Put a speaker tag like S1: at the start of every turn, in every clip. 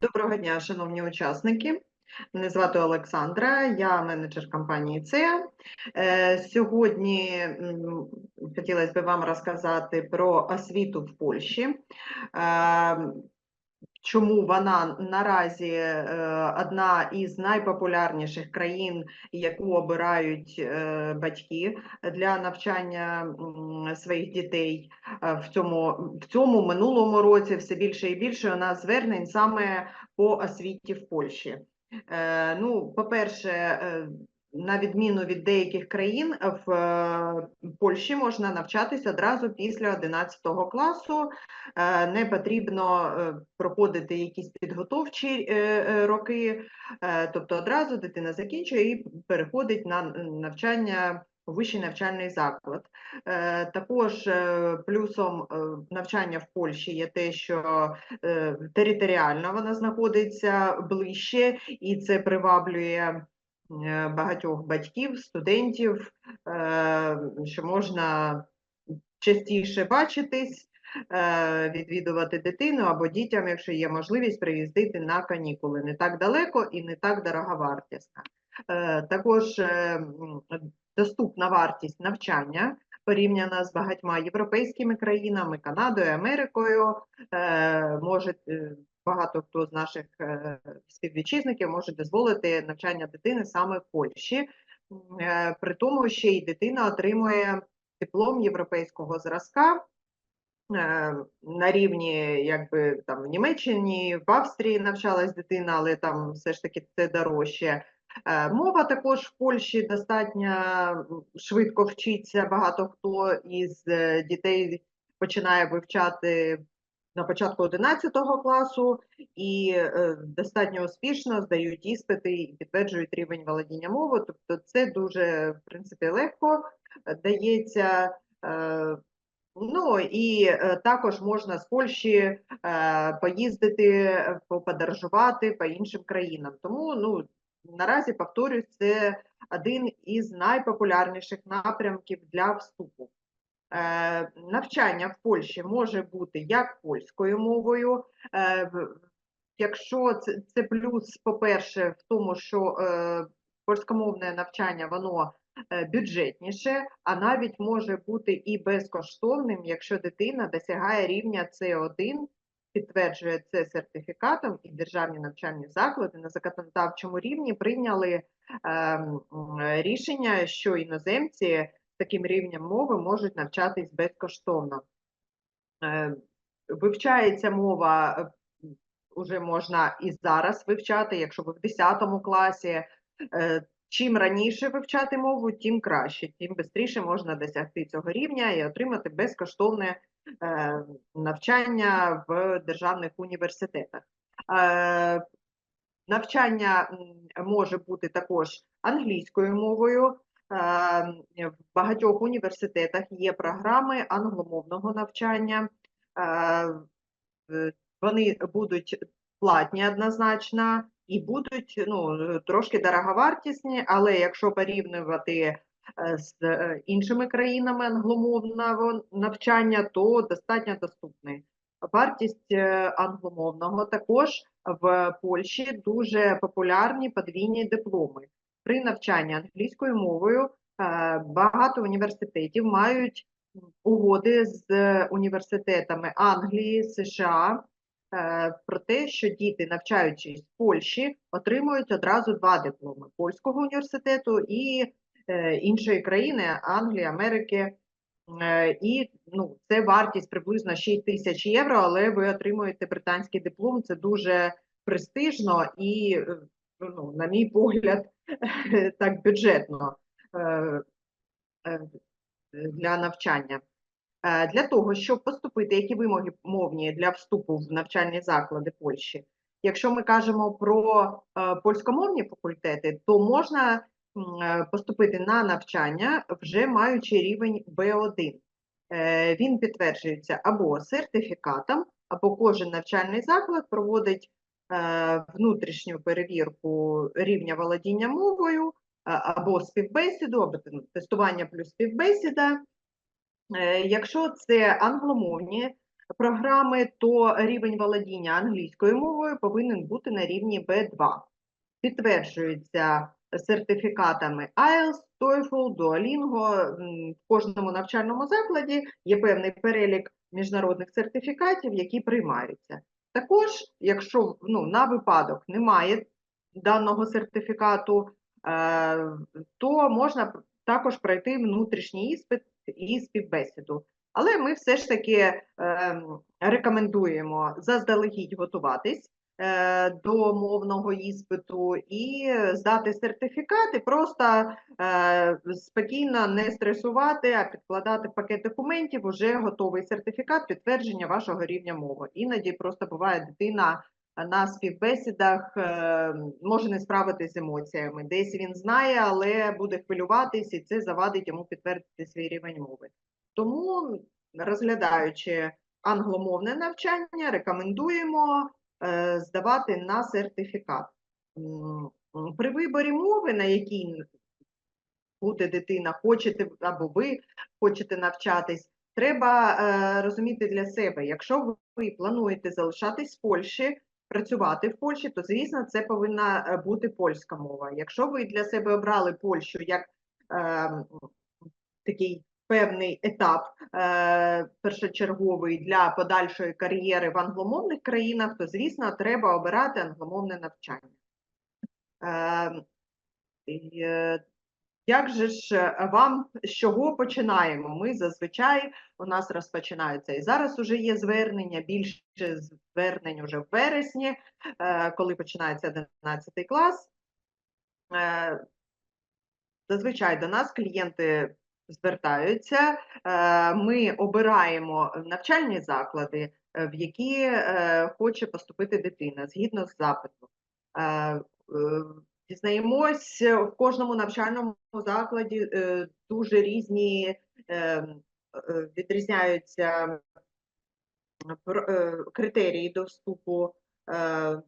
S1: Доброго дня, шановні учасники. Мене звати Олександра, я менеджер компанії «Це». Е, Сьогодні хотілося б вам розказати про освіту в Польщі. Чому вона наразі е, одна із найпопулярніших країн, яку обирають е, батьки для навчання своїх дітей Е, в цьому, в цьому минулому році все більше і більше у нас звернень саме по освіті в Польщі. Ну, по-перше, е, на відміну від деяких країн, в е, Польщі можна навчатися одразу після 11 класу. Е, Не потрібно е, проходити якісь підготовчі е, е, роки, е, тобто одразу дитина закінчує і переходить на навчання вищий навчальний заклад. Е, Також е, плюсом е, навчання в Польщі є те, що е, територіально вона знаходиться ближче, і це приваблює е, багатьох батьків, студентів, е, що можна частіше бачитись, е, відвідувати дитину або дітям, якщо є можливість приїздити на канікули не так далеко і не так дороговартісно. Е, Також е, доступна вартість навчання порівняна з багатьма європейськими країнами, Канадою, Америкою. Е, Може е, багато хто з наших е, співвітчизників може дозволити навчання дитини саме в Польщі. Е, При тому ще й дитина отримує диплом європейського зразка. е, На рівні, якби там в Німеччині, в Австрії навчалась дитина, але там все ж таки це дорожче. Мова також в Польщі достатньо швидко вчиться. Багато хто із дітей починає вивчати на початку 11 класу і е, достатньо успішно здають іспити і підтверджують рівень володіння мовою. Тобто це дуже в принципі легко е, дається. Е, Ну і також можна з Польщі поїздити, поподорожувати по іншим країнам. Тому ну наразі повторюсь, це один із найпопулярніших напрямків для вступу. Е, Навчання в Польщі може бути як польською мовою. е, Якщо це, це плюс, по-перше, в тому, що е, польськомовне навчання воно е, бюджетніше, а навіть може бути і безкоштовним, якщо дитина досягає рівня С1, підтверджує це сертифікатом, і державні навчальні заклади на законодавчому рівні прийняли м, рішення, що іноземці таким рівнем мови можуть навчатись безкоштовно. Е, Вивчається мова е, уже можна і зараз вивчати, якщо ви в 10 класі. Е, Чим раніше вивчати мову, тим краще, тим швидше можна досягти цього рівня і отримати безкоштовне е, навчання в державних університетах. Е, Навчання може бути також англійською мовою. Е, В багатьох університетах є програми англомовного навчання. Е, е, Вони будуть платні однозначно і будуть ну, трошки дороговартісні, але якщо порівнювати е, з е, іншими країнами англомовного навчання, то достатньо доступний. Вартість е, англомовного також в Польщі дуже популярні подвійні дипломи. При навчанні англійською мовою е, багато університетів мають угоди з університетами Англії, США е, про те, що діти, навчаючись в Польщі, отримують одразу два дипломи польського університету і е, іншої країни Англії, Америки. І ну, це вартість приблизно 6 тисяч євро, але ви отримуєте британський диплом. Це дуже престижно і, ну, на мій погляд, так бюджетно е, е, для навчання. Е, Для того, щоб поступити, які вимоги мовні для вступу в навчальні заклади Польщі? Якщо ми кажемо про польськомовні факультети, то можна поступити на навчання, вже маючи рівень B1. Е, Він підтверджується або сертифікатом, або кожен навчальний заклад проводить внутрішню перевірку рівня володіння мовою, або співбесіду, або тестування плюс співбесіда. Е, Якщо це англомовні програми, то рівень володіння англійською мовою повинен бути на рівні B2. Підтверджується сертифікатами IELTS, TOEFL, Duolingo. В кожному навчальному закладі є певний перелік міжнародних сертифікатів, які приймаються. Також, якщо ну, на випадок немає даного сертифікату, е, то можна також пройти внутрішній іспит і співбесіду. Але ми все ж таки ем, рекомендуємо заздалегідь готуватись до мовного іспиту і здати сертифікат, і просто е, спокійно не стресувати, а підкладати пакет документів уже готовий сертифікат підтвердження вашого рівня мови. Іноді просто буває дитина на співбесідах е, може не справитися з емоціями. Десь він знає, але буде хвилюватись, і це завадить йому підтвердити свій рівень мови. Тому, розглядаючи англомовне навчання, рекомендуємо е, здавати на сертифікат. При виборі мови, на якій буде дитина, хочете або ви хочете навчатись, треба е, розуміти для себе, якщо ви плануєте залишатись в Польщі, працювати в Польщі, то звісно це повинна е, бути польська мова. Якщо ви для себе обрали Польщу як е, такий певний етап е, першочерговий для подальшої кар'єри в англомовних країнах, то звісно треба обирати англомовне навчання. Е, е, як же ж е, вам з чого починаємо? Ми зазвичай у нас розпочинаються і зараз уже є звернення, більше звернень уже в вересні, е, коли починається 11 клас. Е, Зазвичай до нас клієнти звертаються. е, Ми обираємо навчальні заклади, е, в які е, хоче поступити дитина згідно з запитом. Дізнаємось, в кожному навчальному закладі дуже різні відрізняються критерії до вступу, е,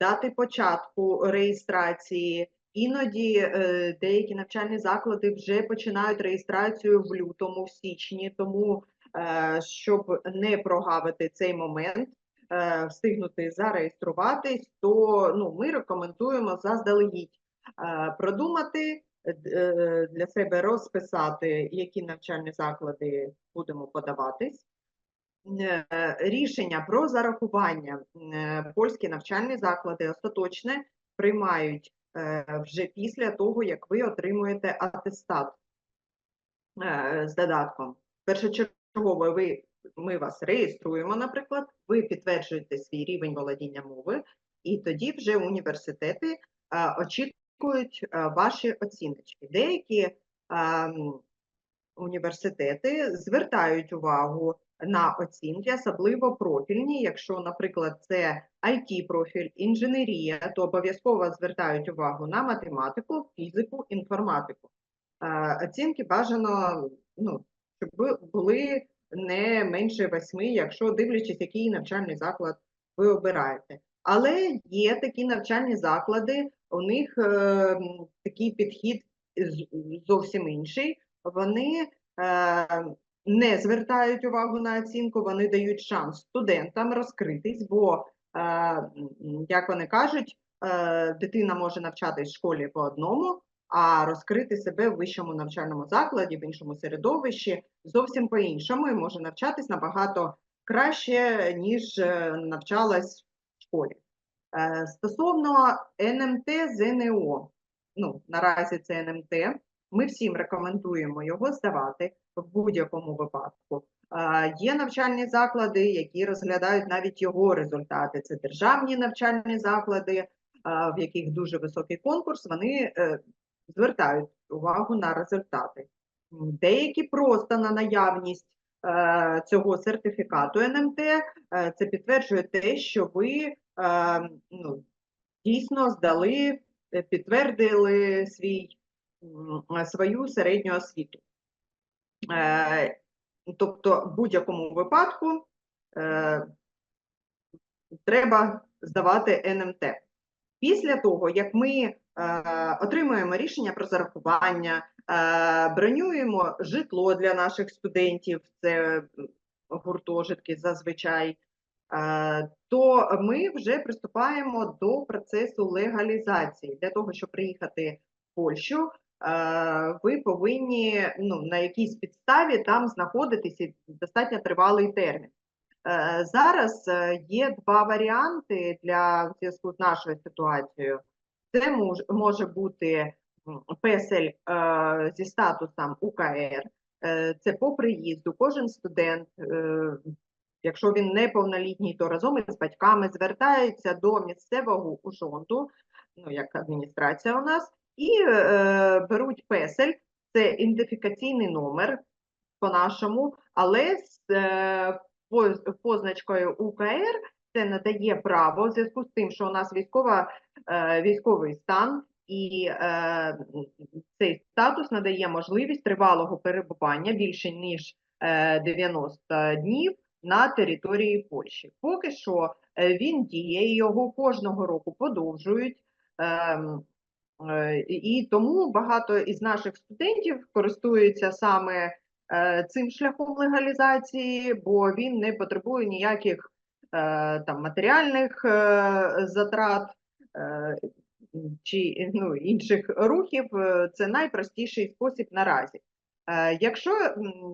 S1: дати початку реєстрації. Іноді е, деякі навчальні заклади вже починають реєстрацію в лютому, в січні, тому е, щоб не прогавити цей момент, е, встигнути зареєструватись, то ну, ми рекомендуємо заздалегідь продумати для себе розписати, які навчальні заклади будемо подаватись. Рішення про зарахування польські навчальні заклади остаточне приймають вже після того, як ви отримуєте атестат е, з додатком. Першочергово ви, ми вас реєструємо, наприклад, ви підтверджуєте свій рівень володіння мови, і тоді вже університети е, очікують е, ваші оціночки. Деякі ем, університети звертають увагу на оцінки, особливо профільні. Якщо, наприклад, це it профіль інженерія, то обов'язково звертають увагу на математику, фізику, інформатику. Оцінки бажано, ну, щоб були не менше восьми, якщо дивлячись, який навчальний заклад ви обираєте. Але є такі навчальні заклади, у них е, такий підхід зовсім інший. Вони е, не звертають увагу на оцінку, вони дають шанс студентам розкритись, бо, е, як вони кажуть, е, дитина може навчатись в школі по одному, а розкрити себе в вищому навчальному закладі, в іншому середовищі зовсім по-іншому і може навчатись набагато краще, ніж е, навчалась в школі. Стосовно НМТ ЗНО, ну наразі це НМТ, ми всім рекомендуємо його здавати в будь-якому випадку. Є навчальні заклади, які розглядають навіть його результати. Це державні навчальні заклади, в яких дуже високий конкурс. Вони е, звертають увагу на результати. Деякі просто на наявність е, цього сертифікату НМТ е, це підтверджує те, що ви ну, дійсно здали, підтвердили свій, свою середню освіту. Е, Тобто, в будь-якому випадку е, треба здавати НМТ. Після того, як ми е, отримуємо рішення про зарахування, бронюємо житло для наших студентів, це гуртожитки зазвичай, то ми вже приступаємо до процесу легалізації. Для того, щоб приїхати в Польщу, ви повинні ну, на якійсь підставі там знаходитися достатньо тривалий термін. Е, Зараз е, є два варіанти для зв'язку з нашою ситуацією. Це може бути песель е, зі статусом УКР. Е, Це по приїзду. Кожен студент, е, якщо він неповнолітній, то разом із батьками звертається до місцевого ужонду, ну як адміністрація у нас, і е, беруть песель. Це ідентифікаційний номер по-нашому, але з е, позначкою УКР це надає право в зв'язку з тим, що у нас військова, е, військовий стан, і е, цей статус надає можливість тривалого перебування більше ніж е, 90 днів на території Польщі. Поки що е, він діє, його кожного року подовжують. е, І тому багато із наших студентів користуються саме е, цим шляхом легалізації, бо він не потребує ніяких е, там матеріальних е, затрат е, чи ну, інших рухів. Е, Це найпростіший спосіб наразі. Е, Якщо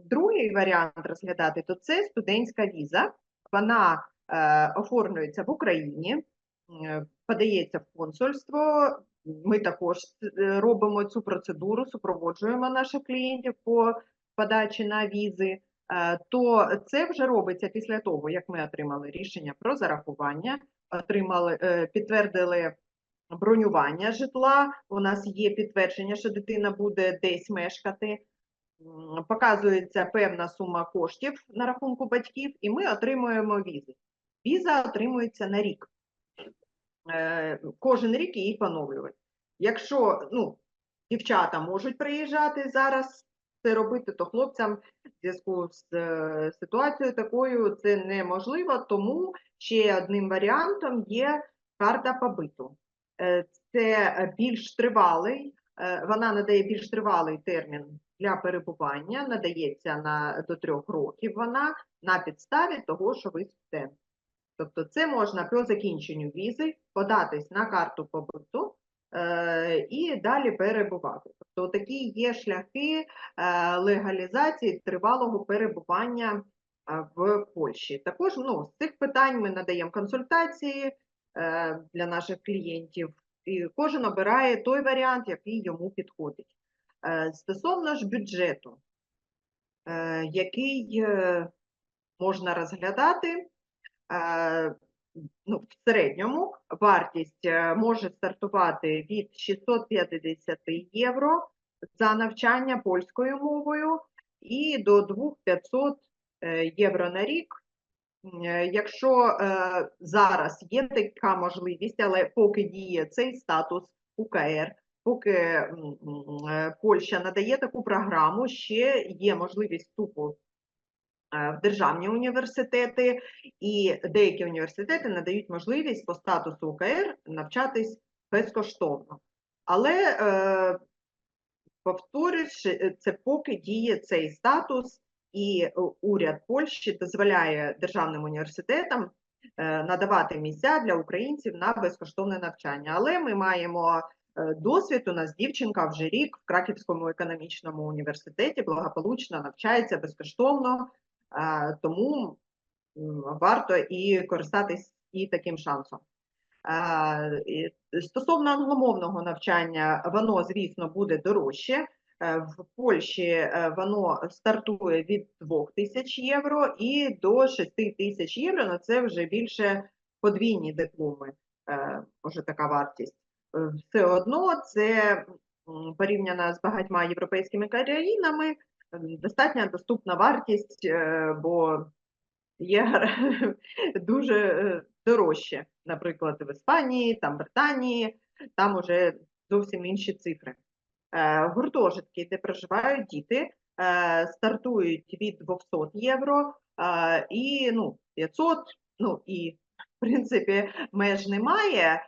S1: другий варіант розглядати, то це студентська віза. Вона е, оформлюється в Україні, е, подається в консульство. Ми також е, робимо цю процедуру, супроводжуємо наших клієнтів по подачі на візи. Е, То це вже робиться після того, як ми отримали рішення про зарахування, отримали, е, підтвердили бронювання житла. У нас є підтвердження, що дитина буде десь мешкати. Показується певна сума коштів на рахунку батьків, і ми отримуємо візи. Віза отримується на рік. Е, Кожен рік її поновлюють. Якщо ну, дівчата можуть приїжджати зараз це робити, то хлопцям в зв'язку з е, ситуацією такою це неможливо, тому ще одним варіантом є карта побиту. Е, Це більш тривалий, вона надає більш тривалий термін для перебування, надається на до трьох років вона на підставі того, що ви студент. Тобто це можна по закінченню візи податись на карту побуту е, і далі перебувати. Тобто такі є шляхи е, легалізації тривалого перебування е, в Польщі. Також ну, з цих питань ми надаємо консультації е, для наших клієнтів, і кожен обирає той варіант, який йому підходить. Е, Стосовно ж бюджету, е, який е, можна розглядати, ну, в середньому вартість е, може стартувати від 650 євро за навчання польською мовою і до 2500 е, євро на рік. Е, Якщо е, зараз є така можливість, але поки діє цей статус УКР, поки е, Польща надає таку програму, ще є можливість вступу е, в державні університети, і деякі університети надають можливість по статусу УКР навчатись безкоштовно. Але е, повторюсь, е, це поки діє цей статус, і е, уряд Польщі дозволяє державним університетам е, надавати місця для українців на безкоштовне навчання. Але ми маємо е, досвід. У нас дівчинка вже рік в Краківському економічному університеті благополучно навчається безкоштовно, е, тому варто і користатись і таким шансом. Стосовно англомовного навчання, воно, звісно, буде дорожче. Е, В Польщі е, воно стартує від 2 тисяч євро і до 6 тисяч євро. Ну це вже більше подвійні дипломи, е, може така вартість. Все одно це порівняно з багатьма європейськими країнами достатньо доступна вартість, е, бо є дуже е, дорожче, наприклад, в Іспанії, там Британії, там уже зовсім інші цифри. Е, Гуртожитки, де проживають діти, стартують від 200 євро і ну, 500, ну і в принципі меж немає.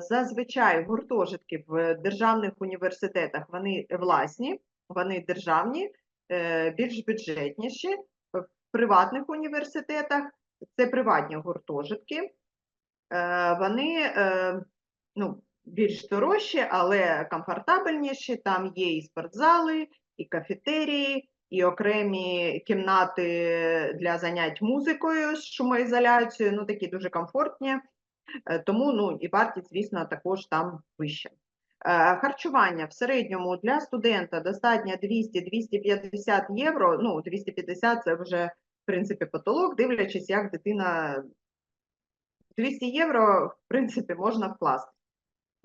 S1: Зазвичай гуртожитки в державних університетах вони власні, вони державні, е, більш бюджетніші. В приватних університетах це приватні гуртожитки. Е, Вони е, ну, більш дорожчі, але комфортабельніші. Там є і спортзали, і кафетерії, і окремі кімнати для занять музикою з шумоізоляцією, ну такі дуже комфортні. Е, Тому ну, і вартість, звісно, також там вища. Е, Харчування в середньому для студента достатньо 200-250 євро. Ну, 250 це вже, в принципі, потолок, дивлячись, як дитина 200 євро, в принципі, можна вкласти.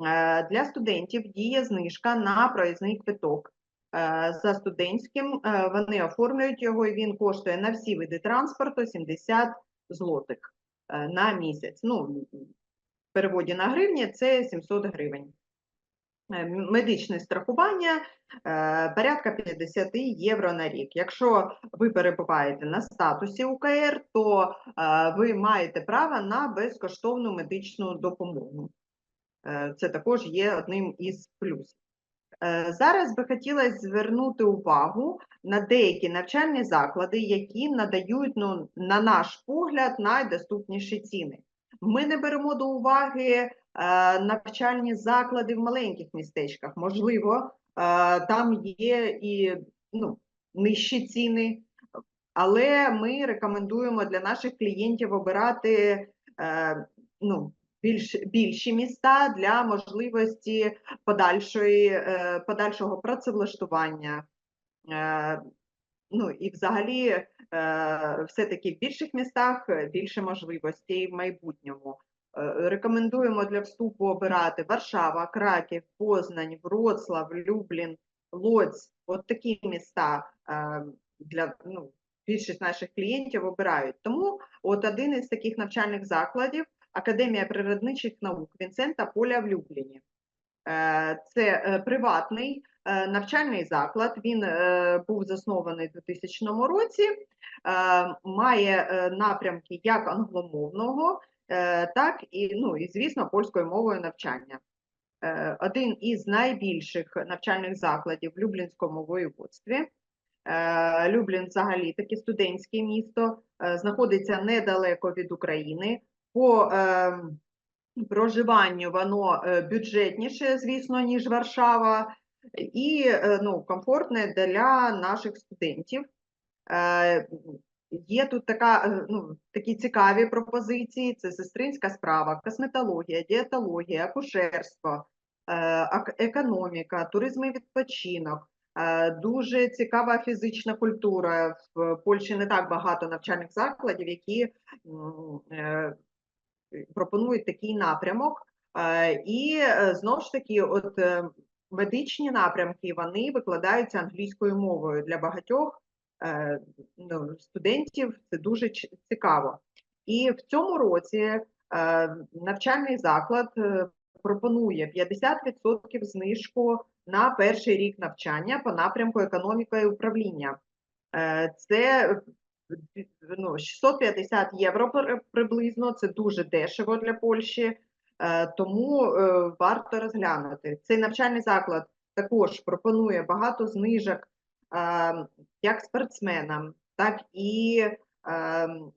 S1: Е, Для студентів діє знижка на проїзний квиток. Е, За студентським вони оформлюють його, і він коштує на всі види транспорту 70 злотих на місяць. Ну, в переводі на гривні це 700 гривень. Е, Медичне страхування е, порядка 50 євро на рік. Якщо ви перебуваєте на статусі УКР, то е, ви маєте право на безкоштовну медичну допомогу. Це також є одним із плюсів. Зараз би хотілося звернути увагу на деякі навчальні заклади, які надають, ну, на наш погляд, найдоступніші ціни. Ми не беремо до уваги навчальні заклади в маленьких містечках. Можливо, е, там є і ну, нижчі ціни, але ми рекомендуємо для наших клієнтів обирати е, ну, більш, більші міста для можливості подальшої, е, подальшого працевлаштування. Е, Ну і взагалі, е, все-таки в більших містах е, більше можливостей в майбутньому. Е, Рекомендуємо для вступу обирати Варшава, Краків, Познань, Вроцлав, Люблін, Лоць. От такі міста е, для ну, більшість наших клієнтів обирають. Тому от один із таких навчальних закладів Академія природничих наук Вінсента Поля в Любліні. Е, Це приватний навчальний заклад. Він був заснований у 2000 році, має напрямки як англомовного, так і, ну, і, звісно, польською мовою навчання. Е, Один із найбільших навчальних закладів в Люблінському воєводстві. Е, Люблін взагалі таке студентське місто, е, знаходиться недалеко від України. По е, проживанню воно е, бюджетніше, звісно, ніж Варшава, і е, ну, комфортне для наших студентів. Є тут така, е, ну, такі цікаві пропозиції: це сестринська справа, косметологія, дієтологія, акушерство, е, економіка, туризм і відпочинок. Е, Дуже цікава фізична культура. В Польщі не так багато навчальних закладів, які е, пропонують такий напрямок. І знову ж таки, от медичні напрямки вони викладаються англійською мовою для багатьох ну, студентів. Це дуже цікаво. І в цьому році е, навчальний заклад е, пропонує 50% знижку на перший рік навчання по напрямку економіка і управління. Е, Це е, ну, 650 євро при- приблизно, це дуже дешево для Польщі, е, тому е, варто розглянути. Цей навчальний заклад також пропонує багато знижок е, як спортсменам, так і е,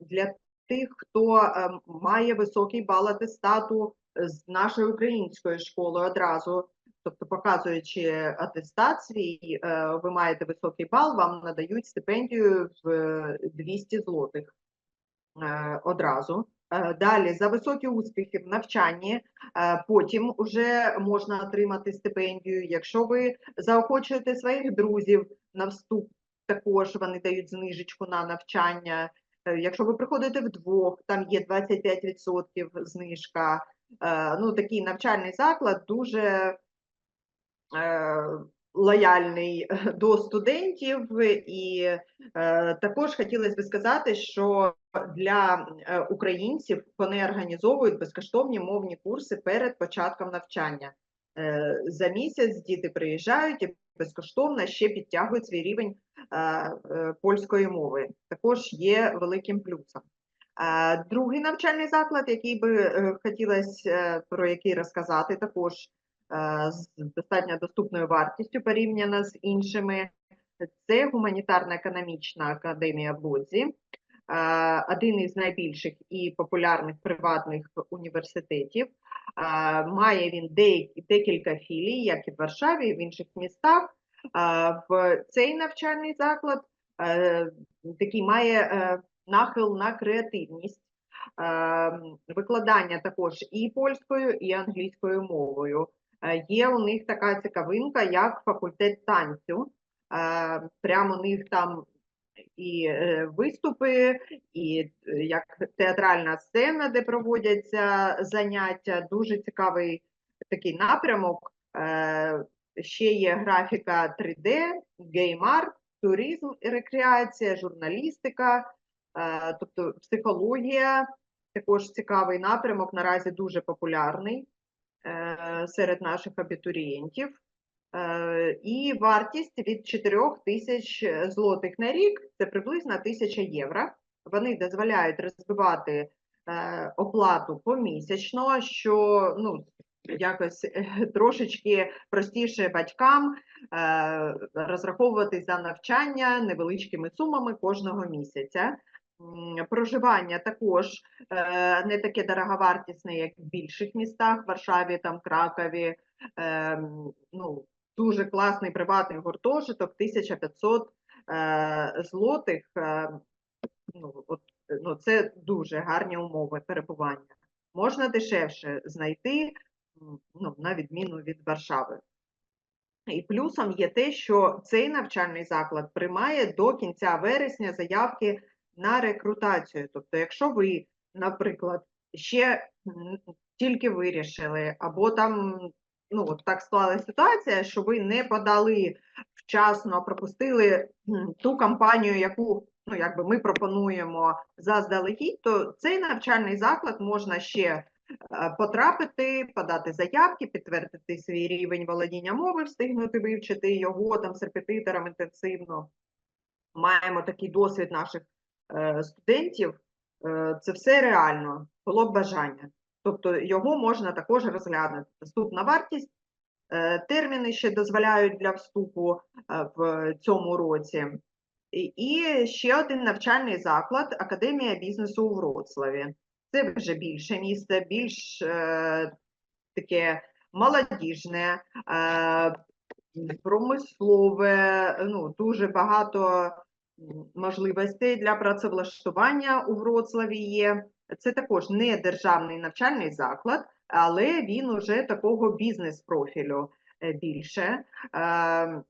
S1: для тих, хто е, має високий бал атестату з нашої української школи одразу. Тобто, показуючи атестат свій, е, ви маєте високий бал, вам надають стипендію в е, 200 злотих е, одразу. Е, Далі за високі успіхи в навчанні, е, потім вже можна отримати стипендію. Якщо ви заохочуєте своїх друзів на вступ, також вони дають знижечку на навчання. Е, Якщо ви приходите вдвох, там є 25% знижка. Е, Ну, такий навчальний заклад дуже е, лояльний до студентів, і також хотілося б сказати, що для українців вони організовують безкоштовні мовні курси перед початком навчання. За місяць діти приїжджають і безкоштовно ще підтягують свій рівень е, е, польської мови. Також є великим плюсом. Е, Другий навчальний заклад, який би хотілося про який розказати, також з достатньо доступною вартістю порівняно з іншими. Це гуманітарна економічна академія е, один із найбільших і популярних приватних університетів. Е, Має він декілька філій, як і в Варшаві, і в інших містах. Е, В цей навчальний заклад е, такий має е, нахил на креативність. Е, Викладання також і польською, і англійською мовою. Е, Є у них така цікавинка, як факультет танцю. Е, Прямо у них там і е, виступи, і е, як театральна сцена, де проводяться заняття. Дуже цікавий такий напрямок. Е, Ще є графіка 3D, гейм-арт, туризм і рекреація, журналістика, тобто психологія. Також цікавий напрямок, наразі дуже популярний серед наших абітурієнтів. Е, І вартість від 4 тисяч злотих на рік це приблизно 1000 євро. Вони дозволяють розбивати е, оплату помісячно, що ну, якось е, трошечки простіше батькам розраховувати за навчання невеличкими сумами кожного місяця. Проживання також не таке дороговартісне, як в більших містах, Варшаві, там, Кракові. Ем, Ну, дуже класний приватний гуртожиток, 1500 е, злотих. е, Ну, от, ну, це дуже гарні умови перебування. Можна дешевше знайти, ну, на відміну від Варшави. І плюсом є те, що цей навчальний заклад приймає до кінця вересня заявки на рекрутацію. Тобто, якщо ви, наприклад, ще тільки вирішили, або там ну, от так склалася ситуація, що ви не подали вчасно, пропустили ту кампанію, яку ну, якби ми пропонуємо заздалегідь, то цей навчальний заклад можна ще е, потрапити, подати заявки, підтвердити свій рівень володіння мови, встигнути вивчити його там з репетитором інтенсивно. Маємо такий досвід наших е, студентів. Е, Це все реально, було б бажання. Тобто його можна також розглянути. Вступна вартість, е, терміни ще дозволяють для вступу е, в цьому році. І- ще один навчальний заклад Академія бізнесу у Вроцлаві. Це вже більше місце, більш е, таке молодіжне, е, промислове, ну, дуже багато можливостей для працевлаштування у Вроцлаві є. Це також не державний навчальний заклад, але він уже такого бізнес-профілю е, більше. Е, е,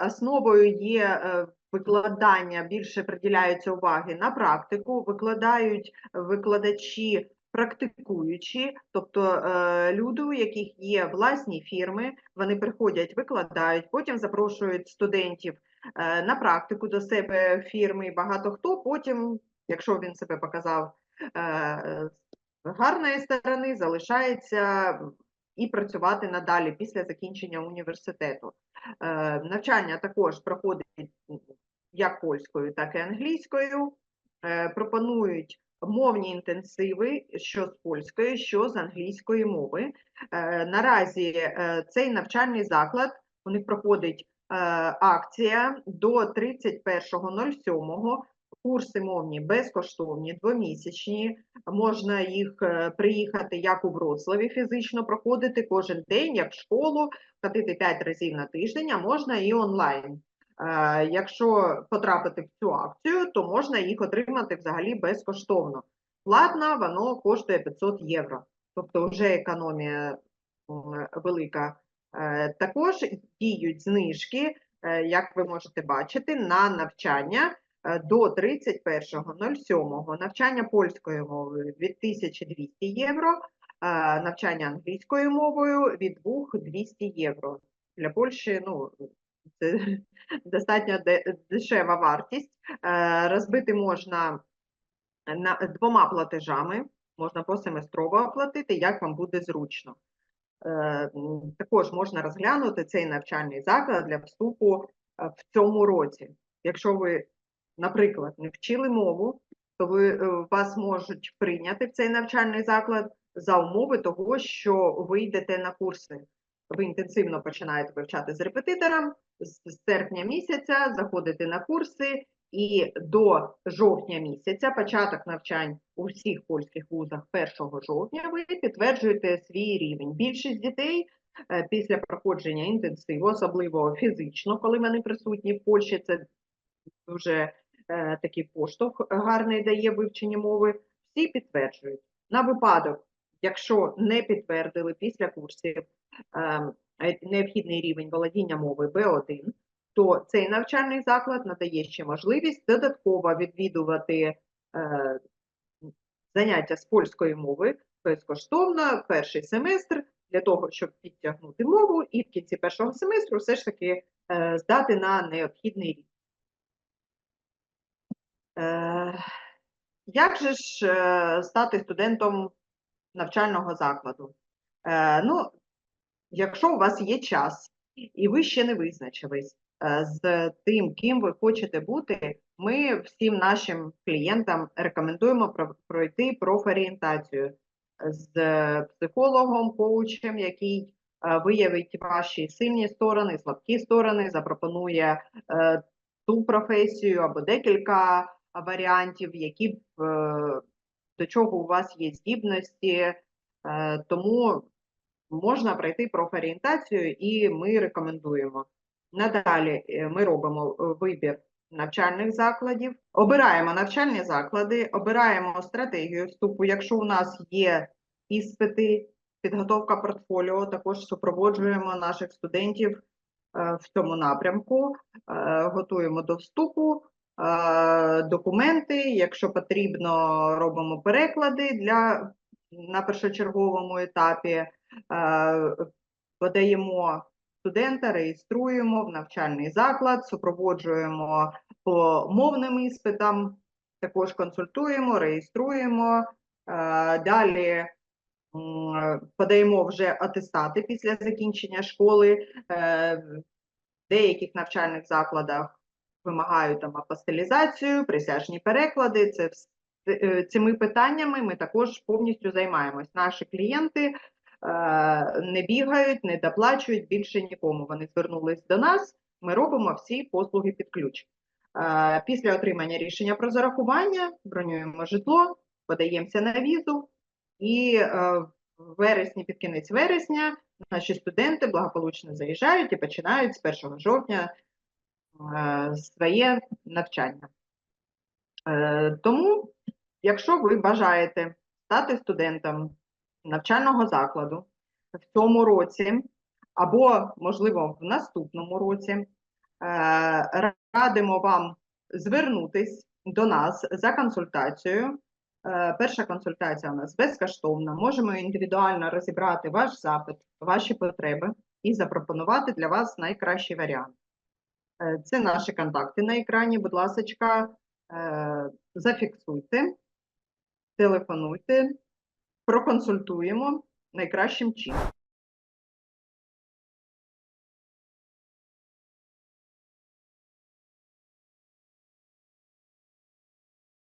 S1: Основою є викладання, більше приділяється уваги на практику, викладають викладачі практикуючі, тобто люди, у яких є власні фірми, вони приходять, викладають, потім запрошують студентів на практику до себе фірми. Багато хто потім, якщо він себе показав гарної сторони, залишається і працювати надалі після закінчення університету. Е, Навчання також проходить як польською, так і англійською. Е, Пропонують мовні інтенсиви, що з польської, що з англійської мови. Е, Наразі е, цей навчальний заклад у них проходить е, акція до 31.07. Курси мовні безкоштовні, двомісячні. Можна їх е, приїхати як у Вроцлаві фізично проходити кожен день, як школу, ходити 5 разів на тиждень, а можна і онлайн. Е, Якщо потрапити в цю акцію, то можна їх отримати взагалі безкоштовно. Платно воно коштує 500 євро, тобто вже економія велика. Е, Також діють знижки, як ви можете бачити, на навчання до 31.07. Навчання польською мовою від 1200 євро, е, навчання англійською мовою від 2200 євро. Для Польщі ну, це достатньо дешева вартість. Е, Розбити можна на двома платежами, можна посеместрово оплатити, як вам буде зручно. Е, Також можна розглянути цей навчальний заклад для вступу е, в цьому році. Якщо ви, наприклад, не вчили мову, то ви, е, вас можуть прийняти в цей навчальний заклад за умови того, що ви йдете на курси. Ви інтенсивно починаєте вивчати з репетитором, з серпня місяця заходите на курси І до жовтня місяця, початок навчань у всіх польських вузах 1 жовтня, ви підтверджуєте свій рівень. Більшість дітей е, після проходження інтенсиву, особливо фізично, коли вони присутні в Польщі, це дуже такий поштовх гарний дає вивчення мови, всі підтверджують. На випадок, якщо не підтвердили після курсів е, необхідний рівень володіння мови Б1, то цей навчальний заклад надає ще можливість додатково відвідувати е, заняття з польської мови безкоштовно перший семестр для того, щоб підтягнути мову і в кінці першого семестру все ж таки е, здати на необхідний рівень. Е, Як же ж е, стати студентом навчального закладу? Е, Ну, якщо у вас є час і ви ще не визначились з тим, ким ви хочете бути, ми всім нашим клієнтам рекомендуємо пройти профорієнтацію з психологом, коучем, який виявить ваші сильні сторони, слабкі сторони, запропонує ту професію або декілька варіантів, які е, до чого у вас є здібності, е, тому можна пройти профорієнтацію і ми рекомендуємо. Надалі е, ми робимо вибір навчальних закладів, обираємо навчальні заклади, обираємо стратегію вступу. Якщо у нас є іспити, підготовка портфоліо, також супроводжуємо наших студентів в цьому напрямку, готуємо до вступу, документи. Якщо потрібно, робимо переклади для на першочерговому етапі. Е, Подаємо студента, реєструємо в навчальний заклад, супроводжуємо по мовним іспитам, також консультуємо, реєструємо. Е, Далі подаємо вже атестати після закінчення школи. Е, В деяких навчальних закладах вимагають там апостилізацію, присяжні переклади. Це е, цими питаннями ми також повністю займаємось. Наші клієнти е, не бігають, не доплачують більше нікому. Вони звернулись до нас. Ми робимо всі послуги під ключ. Е, Після отримання рішення про зарахування бронюємо житло, подаємося на візу, і е, в вересні, під кінець вересня, наші студенти благополучно заїжджають і починають з 1 жовтня е, своє навчання. Е, Тому, якщо ви бажаєте стати студентом навчального закладу в цьому році, або, можливо, в наступному році, е, радимо вам звернутись до нас за консультацією. Е, Перша консультація у нас безкоштовна. Можемо індивідуально розібрати ваш запит, ваші потреби і запропонувати для вас найкращий варіант. Е, Це наші контакти на екрані. Будь ласка, е, зафіксуйте, телефонуйте, проконсультуємо найкращим чином.